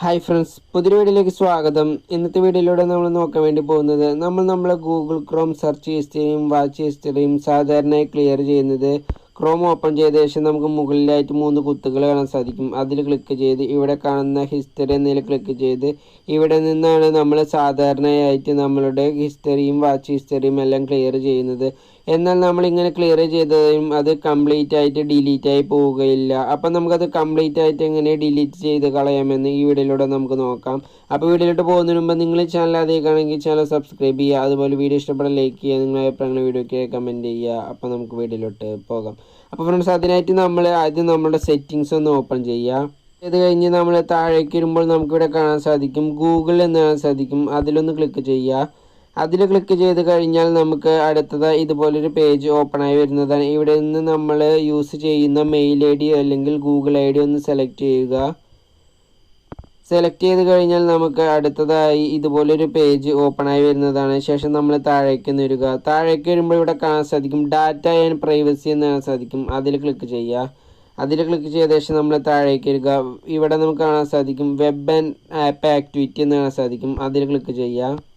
Hi friends പുതിയ വീഡിയോയിലേക്ക് സ്വാഗതം. ഇന്നത്തെ വീഡിയോയിലൂടെ നമ്മൾ നോക്കാൻ വേണ്ടി പോകുന്നത് നമ്മൾ നമ്മളെ ഗൂഗിൾ ക്രോം സെർച്ച് ഹിസ്റ്ററിയും വാച്ച് ഹിസ്റ്ററിയും സാധാരണയായി ക്ലിയർ ചെയ്യുന്നത് ക്രോം ഓപ്പൺ ചെയ്ത ശേഷം നമുക്ക് മുകളിലായിട്ട് മൂന്ന് കുത്തുകൾ കാണാൻ സാധിക്കും. അതിൽ ക്ലിക്ക് ചെയ്ത് ഇവിടെ കാണുന്ന ഹിസ്റ്ററി എന്നതിൽ ക്ലിക്ക് ചെയ്ത് ഇവിടെ നിന്നാണ് നമ്മൾ സാധാരണയായിട്ട് നമ്മളുടെ ഹിസ്റ്ററിയും വാച്ച് ഹിസ്റ്ററിയും എല്ലാം ക്ലിയർ ചെയ്യുന്നത്. എന്നാൽ നമ്മൾ ഇങ്ങനെ ക്ലിയർ ചെയ്തതും അത് കംപ്ലീറ്റ് ആയിട്ട് ഡിലീറ്റ് ആയി പോവുകയില്ല. അപ്പം നമുക്കത് കംപ്ലീറ്റ് ആയിട്ട് എങ്ങനെ ഡിലീറ്റ് ചെയ്ത് കളയാമെന്ന് ഈ വീഡിയോയിലൂടെ നമുക്ക് നോക്കാം. അപ്പോൾ വീഡിയോയിലോട്ട് പോകുന്നതിന് മുമ്പ് നിങ്ങൾ ചാനൽ അതേക്കാണെങ്കിൽ ചാനൽ സബ്സ്ക്രൈബ് ചെയ്യുക. അതുപോലെ വീഡിയോ ഇഷ്ടപ്പെടാൻ ലൈക്ക് ചെയ്യുക. നിങ്ങളുടെ അഭിപ്രായങ്ങൾ വീഡിയോയ്ക്ക് കമന്റ് ചെയ്യുക. അപ്പോൾ നമുക്ക് വീഡിയോയിലോട്ട് പോകാം. അപ്പോൾ ഫ്രണ്ട്സ് അതിനായിട്ട് നമ്മൾ ആദ്യം നമ്മുടെ സെറ്റിങ്സ് ഒന്ന് ഓപ്പൺ ചെയ്യുക. ഇത് കഴിഞ്ഞ് നമ്മൾ താഴേക്ക് വരുമ്പോൾ നമുക്കിവിടെ കാണാൻ സാധിക്കും ഗൂഗിൾ എന്ന് കാണാൻ സാധിക്കും. അതിലൊന്ന് ക്ലിക്ക് ചെയ്യുക. അതിൽ ക്ലിക്ക് ചെയ്ത് കഴിഞ്ഞാൽ നമുക്ക് അടുത്തത് ഇതുപോലൊരു പേജ് ഓപ്പൺ ആയി വരുന്നതാണ്. ഇവിടെ നിന്ന് നമ്മൾ യൂസ് ചെയ്യുന്ന മെയിൽ ഐ ഡി അല്ലെങ്കിൽ ഗൂഗിൾ ഐ ഡി ഒന്ന് സെലക്ട് ചെയ്യുക. സെലക്ട് ചെയ്ത് കഴിഞ്ഞാൽ നമുക്ക് അടുത്തതായി ഇതുപോലൊരു പേജ് ഓപ്പൺ ആയി വരുന്നതാണ്. ശേഷം നമ്മൾ താഴേക്ക് നിരുക. താഴേക്ക് വരുമ്പോൾ ഇവിടെ കാണാൻ സാധിക്കും ഡാറ്റ ആൻഡ് പ്രൈവസി എന്ന് കാണാൻ സാധിക്കും. അതിൽ ക്ലിക്ക് ചെയ്യുക. അതിൽ ക്ലിക്ക് ചെയ്ത ശേഷം നമ്മൾ താഴേക്ക് വരിക. ഇവിടെ നമുക്ക് കാണാൻ സാധിക്കും വെബ് ആൻഡ് ആപ്പ് ആക്ടിവിറ്റി എന്ന് കാണാൻ സാധിക്കും. അതിൽ ക്ലിക്ക് ചെയ്യുക.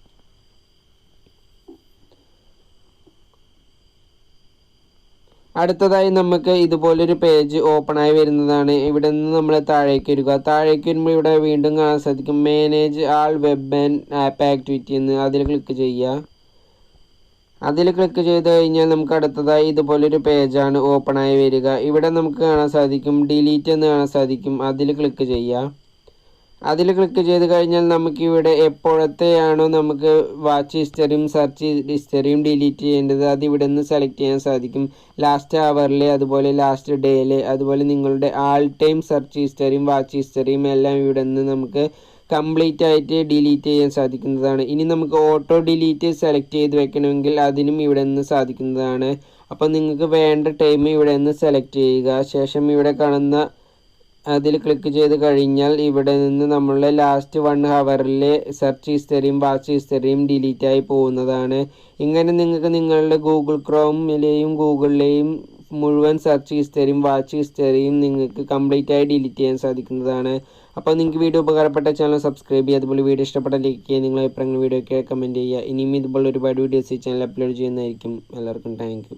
അടുത്തതായി നമുക്ക് ഇതുപോലൊരു പേജ് ഓപ്പൺ ആയി വരുന്നതാണ്. ഇവിടെ നിന്ന് നമ്മൾ താഴേക്ക് വരിക. താഴേക്ക് വരുമ്പോൾ ഇവിടെ വീണ്ടും കാണാൻ സാധിക്കും. Manage all web and app activity എന്ന്. അതിൽ ക്ലിക്ക് ചെയ്യുക. അതിൽ ക്ലിക്ക് ചെയ്ത് കഴിഞ്ഞാൽ നമുക്ക് അടുത്തതായി ഇതുപോലൊരു പേജാണ് ഓപ്പൺ ആയി വരിക. ഇവിടെ നമുക്ക് കാണാൻ സാധിക്കും. ഡിലീറ്റ് എന്ന് കാണാൻ സാധിക്കും. അതിൽ ക്ലിക്ക് ചെയ്യുക. അതിൽ ക്ലിക്ക് ചെയ്ത് കഴിഞ്ഞാൽ നമുക്ക് ഇവിടെ എപ്പോഴത്തെയാണോ നമുക്ക് വാച്ച് ഹിസ്റ്ററിയും സെർച്ച് ഹിസ്റ്ററിയും ഡിലീറ്റ് ചെയ്യേണ്ടത് അത് ഇവിടെ നിന്ന് സെലക്ട് ചെയ്യാൻ സാധിക്കും. ലാസ്റ്റ് അവറിൽ അതുപോലെ ലാസ്റ്റ് ഡേയിൽ അതുപോലെ നിങ്ങളുടെ ആൾ ടൈം സെർച്ച് ഹിസ്റ്ററിയും വാച്ച് ഹിസ്റ്ററിയും എല്ലാം ഇവിടെ നിന്ന് നമുക്ക് കംപ്ലീറ്റ് ആയിട്ട് ഡിലീറ്റ് ചെയ്യാൻ സാധിക്കുന്നതാണ്. ഇനി നമുക്ക് ഓട്ടോ ഡിലീറ്റ് സെലക്ട് ചെയ്ത് വെക്കണമെങ്കിൽ അതിനും ഇവിടെ നിന്ന് സാധിക്കുന്നതാണ്. അപ്പോൾ നിങ്ങൾക്ക് വേണ്ട ടൈം ഇവിടെ നിന്ന് സെലക്ട് ചെയ്യുക. ശേഷം ഇവിടെ കാണുന്ന അതിൽ ക്ലിക്ക് ചെയ്ത് കഴിഞ്ഞാൽ ഇവിടെ നിന്ന് നമ്മളുടെ ലാസ്റ്റ് വൺ ഹവറിലെ സെർച്ച് ഹിസ്റ്ററിയും വാച്ച് ഹിസ്റ്ററിയും ഡിലീറ്റ് ആയി പോകുന്നതാണ്. ഇങ്ങനെ നിങ്ങൾക്ക് നിങ്ങളുടെ ഗൂഗിൾ ക്രോമിലെയും ഗൂഗിളിലെയും മുഴുവൻ സെർച്ച് ഹിസ്റ്ററിയും വാച്ച് ഹിസ്റ്ററിയും നിങ്ങൾക്ക് കംപ്ലീറ്റ് ആയി ഡിലീറ്റ് ചെയ്യാൻ സാധിക്കുന്നതാണ്. അപ്പോൾ നിങ്ങൾക്ക് വീഡിയോ ഉപകാരപ്പെട്ട ചാനൽ സബ്സ്ക്രൈബ് ചെയ്യുക. അതുപോലെ വീഡിയോ ഇഷ്ടപ്പെട്ട ലൈക്ക് ചെയ്യുക. നിങ്ങളെ അഭിപ്രായങ്ങൾ വീഡിയോ ഒക്കെ കമന്റ് ചെയ്യുക. ഇനിയും ഇതുപോലെ ഒരുപാട് വീഡിയോസ് ഈ ചാനൽ അപ്ലോഡ് ചെയ്യുന്നതായിരിക്കും. എല്ലാവർക്കും താങ്ക്